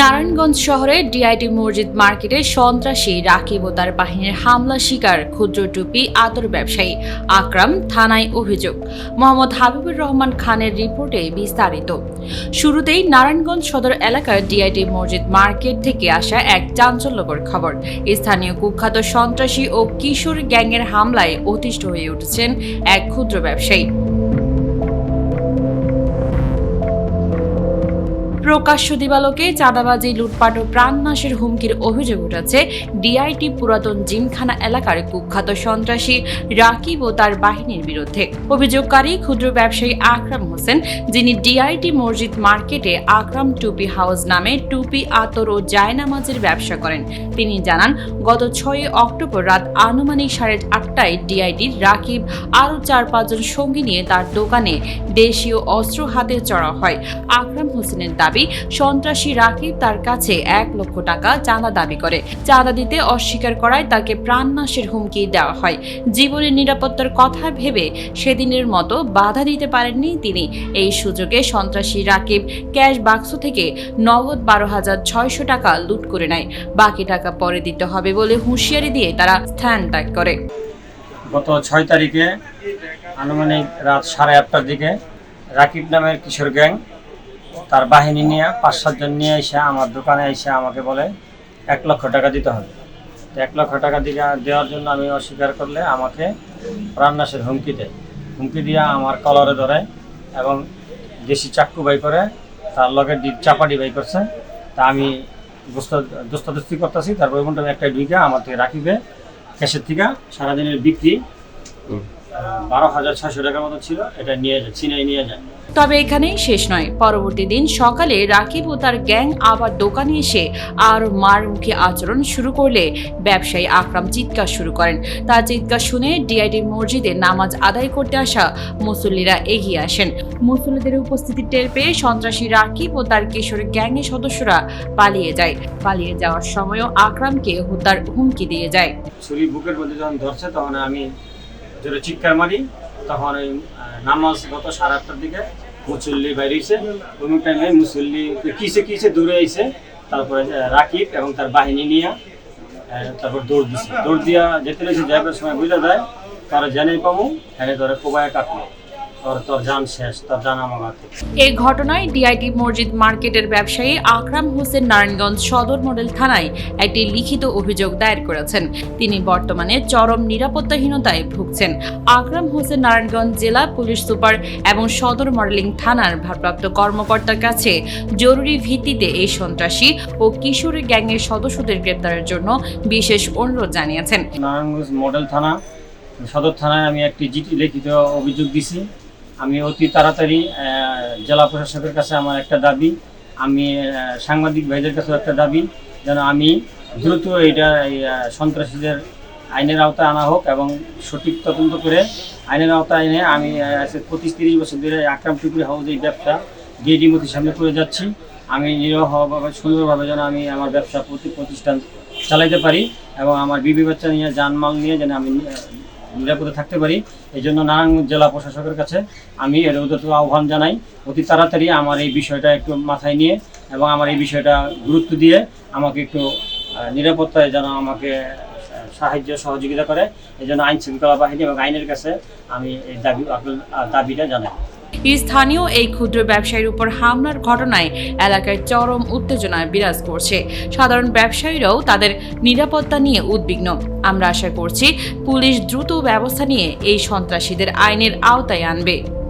নারায়ণগঞ্জ শহরে ডিআইটি মসজিদ মার্কেটে সন্ত্রাসী রাকিব ও তার বাহিনীর হামলা শিকার ক্ষুদ্র টুপি আতর ব্যবসায়ী আকরাম থানায় অভিযোগ। মোহাম্মদ হাবিবুর রহমান খানের রিপোর্টে বিস্তারিত। শুরুতেই নারায়ণগঞ্জ সদর এলাকার ডিআইটি মসজিদ মার্কেট থেকে আসা এক চাঞ্চল্যকর খবর। স্থানীয় কুখ্যাত সন্ত্রাসী ও কিশোর গ্যাংয়ের হামলায় অতিষ্ঠ হয়ে উঠেছেন এক ক্ষুদ্র ব্যবসায়ী। প্রকাশ্য দিবালোকে চাঁদাবাজি, লুটপাট ও প্রাণনাশের হুমকির অভিযোগ উঠেছে ডিআইটি পুরাতন জিমখানা এলাকার কুখ্যাত সন্ত্রাসী রাকিব ও তার বাহিনীর বিরুদ্ধে। অভিযোগকারী ক্ষুদ্র ব্যবসায়ী আকরাম হোসেন, যিনি ডিআইটি মসজিদ মার্কেটে আকরাম টুপি হাউস নামে টুপি, আতর ও জায়নামাজের ব্যবসা করেন। তিনি জানান, গত ছয়ই অক্টোবর রাত আনুমানিক সাড়ে আটটায় ডিআইটির রাকিব আরও চার পাঁচজন সঙ্গী নিয়ে তার দোকানে দেশীয় অস্ত্র হাতে চড়া হয়। আকরাম হোসেনের দাবি সন্ত্রাসী রাকিব তার কাছে এক লক্ষ টাকা চাঁদা দাবি করে। চাঁদা দিতে অস্বীকার করায় তাকে প্রাণনাশের হুমকি দেওয়া হয়। জীবনের নিরাপত্তার কথা ভেবে সেদিনের মতো বাধা দিতে পারেননি তিনি। এই সুযোগে সন্ত্রাসী রাকিব ক্যাশ বাক্স থেকে নগদ বারো হাজার ছয়শো টাকা লুট করে নেয়। বাকি টাকা পরে দিতে হবে বলে হুঁশিয়ারি দিয়ে তারা স্থান ত্যাগ করে। গত ছয় তারিখে আনুমানিক রাত সাড়ে আটটার দিকে রাকিব নামের কিশোর গ্যাং তার বাহিনী নিয়ে পাঁচ সাতজন নিয়ে এসে আমার দোকানে এসে আমাকে বলে এক লক্ষ টাকা দিতে হবে। তো এক লক্ষ টাকা দিকে দেওয়ার জন্য আমি অস্বীকার করলে আমাকে প্রাণনাশের হুমকি দেয়। হুমকি দিয়ে আমার কলরে ধরে এবং দেশি চাক্কু বাই করে তার লগে চাপাটি বাই করছে। তা আমি দোস্তাদস্তি করতেছি তারপর ওই আমি একটা ঢুকে আমার থেকে রাখিবে। ক্যাশের থেকে সারাদিনের বিক্রি বারো হাজার ছয়শো টাকার মতো ছিল এটা নিয়ে যায় চিনাই নিয়ে যায়। তবে এখানেই শেষ নয়। পরবর্তী দিন সকালে রাকিব ও তার গ্যাং আবার দোকানে এসে আর মারমুখী আচরণ শুরু করলে ব্যবসায়ী আকরাম চিৎকার শুরু করেন। তার চিৎকার শুনে ডিআইডি মসজিদে নামাজ আদায় করতে আসা মুসল্লিরা এগিয়ে আসেন। মুসল্লিদের উপস্থিতি টের পেয়ে সন্ত্রাসী রাকিব ও তার কিশোর গ্যাংয়ের সদস্যরা পালিয়ে যায়। পালিয়ে যাওয়ার সময়ও আকরামকে হত্যার হুমকি দিয়ে যায়। বুকের মধ্যে যখন ধরছে তখন আমি চিৎকার মারি। তখন ওই নামাজ গত সাড়ে আটটার দিকে মুসল্লি বাইরেছে ওই টাইমে মুসল্লি কিসে কিসে দৌড়ে আইসে তারপরে রাকিব এবং তার বাহিনী নিয়ে তারপর দৌড় দিছে। দৌড় দিয়া যেতে রয়েছে যাইবার সময় বুঝা যায়, তারা জেনে পাবো হ্যাঁ ধরে কোবায় কাটলো। এই ঘটনায় ডিআইটি মসজিদ মার্কেটের ব্যবসায়ী আকরাম হোসেন নারায়ণগঞ্জ সদর মডেল থানায় একটি লিখিত অভিযোগ দায়ের করেছেন। তিনি বর্তমানে চরম নিরাপত্তাহীনতায় ভুগছেন। আকরাম হোসেন নারায়ণগঞ্জ জেলা পুলিশ সুপার এবং সদর মডেলিং থানার ভারপ্রাপ্ত কর্মকর্তার কাছে জরুরি ভিত্তিতে এই সন্ত্রাসী ও কিশোরী গ্যাংয়ের সদস্যদের গ্রেপ্তারের জন্য বিশেষ অনুরোধ জানিয়েছেন। নারায়ণগঞ্জ মডেল থানা সদর থানায় আমি একটি চিঠি লিখিত অভিযোগ দিছি। আমি অতি তাড়াতাড়ি জেলা প্রশাসকের কাছে আমার একটা দাবি, আমি সাংবাদিক ভাইদের কাছেও একটা দাবি, যেন আমি দ্রুত এটা সন্ত্রাসীদের আইনের আওতায় আনা হোক এবং সঠিক তদন্ত করে আইনের আওতায় এনে আমি পঁচিশ তিরিশ বছর ধরে আকরাম টুকুরি হাউস এই ব্যবসা ডিএডি মতির সামনে করে যাচ্ছি। আমি নিরহভাবে, সুন্দরভাবে যেন আমি আমার ব্যবসা প্রতি প্রতিষ্ঠান চালাইতে পারি এবং আমার বিবি বাচ্চা নিয়ে জানমাল নিয়ে যেন আমি নিরাপদে থাকতে পারি। এই জন্য নারায়ণগঞ্জ জেলা প্রশাসকের কাছে আমি এর উদ্যত আহ্বান জানাই, অতি তাড়াতাড়ি আমার এই বিষয়টা একটু মাথায় নিয়ে এবং আমার এই বিষয়টা গুরুত্ব দিয়ে আমাকে একটু নিরাপত্তায় যেন আমাকে সাহায্য, সহযোগিতা করে। এই জন্য আইন শৃঙ্খলা বাহিনী এবং আইনের কাছে আমি এই দাবি দাবিটা জানাই। স্থানীয় এই ক্ষুদ্র ব্যবসায়ীর উপর হামলার ঘটনায় এলাকায় চরম উত্তেজনায় বিরাজ করছে। সাধারণ ব্যবসায়ীরাও তাদের নিরাপত্তা নিয়ে উদ্বিগ্ন। আমরা আশা করছি পুলিশ দ্রুত ব্যবস্থা নিয়ে এই সন্ত্রাসীদের আইনের আওতায় আনবে।